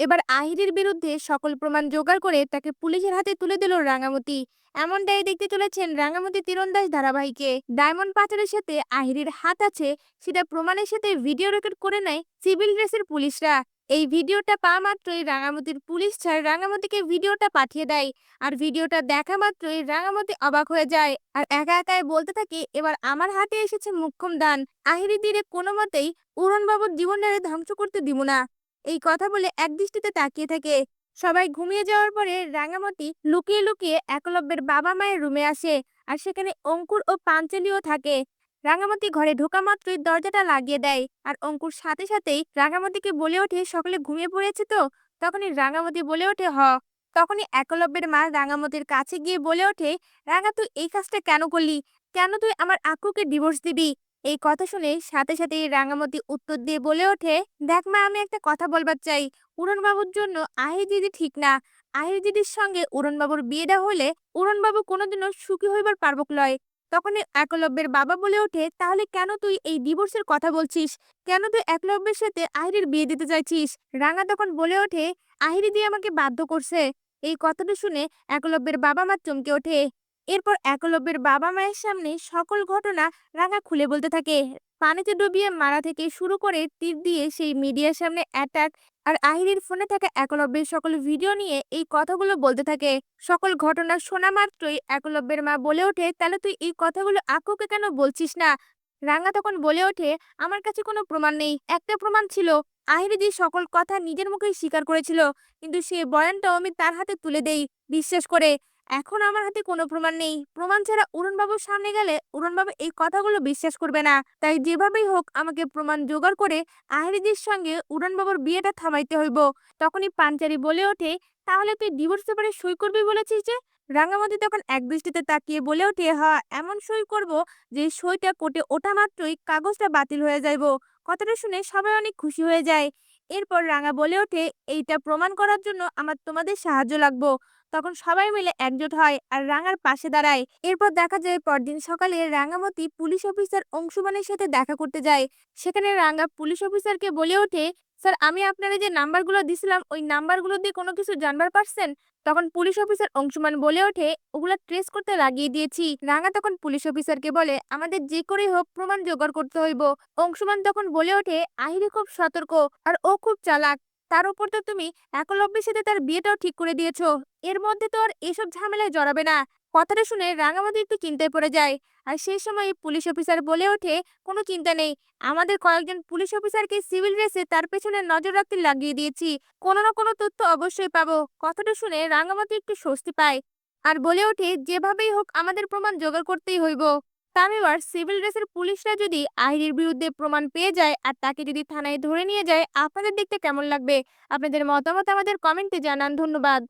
এবার আহিরের বিরুদ্ধে সকল প্রমাণ জোগাড় করে তাকে পুলিশের হাতে তুলে দিল রাঙামতি। এমনটাই দেখতে চলেছেন রাঙামতি তীরন্দাজ ধারাবাহিকে। ডায়মন্ড পাচারের সাথে আহিরের হাত আছে, সেটা প্রমাণের সাথে ভিডিও রেকর্ড করে নেয় সিভিল ড্রেসের পুলিশরা। এই ভিডিওটা পাওয়া মাত্রই রাঙামতির পুলিশ ছাড় রাঙামতিকে ভিডিওটা পাঠিয়ে দেয়। আর ভিডিওটা দেখা মাত্রই রাঙামতি অবাক হয়ে যায়। আর একা একাই বলতে থাকে, এবার আমার হাতে এসেছে মুখ্যম দান। আহিরি তীরে কোনো মতেই উড়নবাবুর জীবনটারে ধ্বংস করতে দিব না। এই কথা বলে একদৃষ্টিতে তাকিয়ে থাকে। সবাই ঘুমিয়ে যাওয়ার পরে রাঙামতি লুকিয়ে লুকিয়ে একলব্যের বাবা মায়ের রুমে আসে আর সেখানে অঙ্কুর ও পাঞ্চালিও থাকে। রাঙামতি ঘরে ঢোকা মাত্রই দরজাটা লাগিয়ে দেয় আর অঙ্কুর সাথে সাথেই রাঙামতিকে বলে ওঠে, সকলে ঘুমিয়ে পড়েছে তো? তখনই রাঙামতি বলে ওঠে, হ। তখনই একলব্যের মা রাঙামতির কাছে গিয়ে বলে ওঠে, রাঙা, তুই এই কাজটা কেন করলি? কেন তুই আমার আকুকে ডিভোর্স দিবি? এই কথা শুনে সাথে সাথে রাঙামতি উত্তর দিয়ে বলে ওঠে, দেখ মা, আমি একটা কথা বলবার চাই। উড়নবাবুর জন্য আহির দিদি ঠিক না আহির দিদির সঙ্গে উড়নবাবুর বিয়ে দেওয়া হলে উড়নবাবু কোনোদিনও সুখী হইবার পারবক লয়। তখনই একলব্যের বাবা বলে ওঠে, তাহলে কেন তুই এই ডিভোর্সের কথা বলছিস? কেন তুই একলব্যের সাথে আহিরের বিয়ে দিতে চাইছিস? রাঙা তখন বলে ওঠে, আহিরি দিয়ে আমাকে বাধ্য করছে। এই কথাটা শুনে একলব্যের বাবা মা চমকে ওঠে এরপর একলব্যের বাবা মায়ের সামনে সকল ঘটনা রাঙা খুলে বলতে থাকে। পানিতে ডুবিয়ে মারা থেকে শুরু করে তীর দিয়ে সেই মিডিয়ার সামনে অ্যাটাক আর আহিরির ফোনে থাকা একলব্যের সকল ভিডিও নিয়ে এই কথাগুলো বলতে থাকে। সকল ঘটনা শোনা মাত্রই একলব্যের মা বলে ওঠে, তাহলে তুই এই কথাগুলো আকুকে কেন বলছিস না? রাঙা তখন বলে ওঠে, আমার কাছে কোনো প্রমাণ নেই, একটা প্রমাণ ছিল। আহিরিদি সকল কথা নিজের মুখেই স্বীকার করেছিল, কিন্তু সে বয়ানটাও আমি তার হাতে তুলে দেই, বিশ্বাস করে। এখন আমার হাতে কোনো প্রমাণ নেই। প্রমাণ ছাড়া উড়নবাবুর সামনে গেলে উড়নবাবু এই কথাগুলো বিশ্বাস করবে না। তাই যেভাবেই হোক আমাকে প্রমাণ জোগাড় করে আহিরিদির সঙ্গে উড়নবাবুর বিয়েটা থামাইতে হইব। তখনই পাঞ্চারি বলে ওঠে, তাহলে তুই ডিভোর্স পেপারে সই করবি বলেছিস যে? রাঙামতি তখন একদৃষ্টিতে তাকিয়ে বলে ওঠে, হা, এমন সই করব যে সইটা কোটে ওঠা মাত্রই কাগজটা বাতিল হয়ে যাইব। কথাটা শুনে সবাই অনেক খুশি হয়ে যায়। এরপর রাঙা বলে ওঠে, এইটা প্রমাণ করার জন্য আমার তোমাদের সাহায্য লাগবো। তখন সবাই মিলে একজোট হয় আর রাঙার পাশে দাঁড়ায়। এরপর দেখা যায় পরদিন সকালে রাঙামতি পুলিশ অফিসার অংশুমানের সাথে দেখা করতে যায়। সেখানে রাঙা পুলিশ অফিসারকে বলে ওঠে স্যার, আমি আপনারা যে নাম্বারগুলো দিছিলাম, ওই নাম্বারগুলো দিয়ে কোনো কিছু জানবার পারছেন? তখন পুলিশ অফিসার অংশুমান বলে ওঠে, ওগুলা ট্রেস করতে লাগিয়ে দিয়েছি। রাঙা তখন পুলিশ অফিসারকে বলে, আমাদের যে করেই হোক, প্রমাণ জোগাড় করতে হইব। অংশুমান তখন বলে ওঠে, আহিরি খুব সতর্ক, আর ও খুব চালাক। তার উপর তো তুমি একলব্যের সাথে তার বিয়েটাও ঠিক করে দিয়েছ। এর মধ্যে তো আর এসব ঝামেলায় জড়াবে না। কথাটা শুনে রাঙামাটি একটু চিন্তায় পড়ে যায়। আর সেই সময় পুলিশ অফিসার বলে ওঠে, কোনো চিন্তা নেই। আমাদের কয়েকজন পুলিশ অফিসারকে সিভিল ড্রেসে তার পেছনে নজর রাখতে লাগিয়ে দিয়েছি। কোনো না কোনো তথ্য অবশ্যই পাবো। কথাটা শুনে রাঙামাটি একটু স্বস্তি পায় আর বলে ওঠে, যেভাবেই হোক, আমাদের প্রমাণ জোগাড় করতেই হইব। তামিবার সিভিল ড্রেসের পুলিশরা যদি আহিরির বিরুদ্ধে প্রমাণ পেয়ে যায় আর তাকে যদি থানায় ধরে নিয়ে যায়, আপনাদের দেখতে কেমন লাগবে? আপনাদের মতামত আমাদের কমেন্টে জানান। ধন্যবাদ।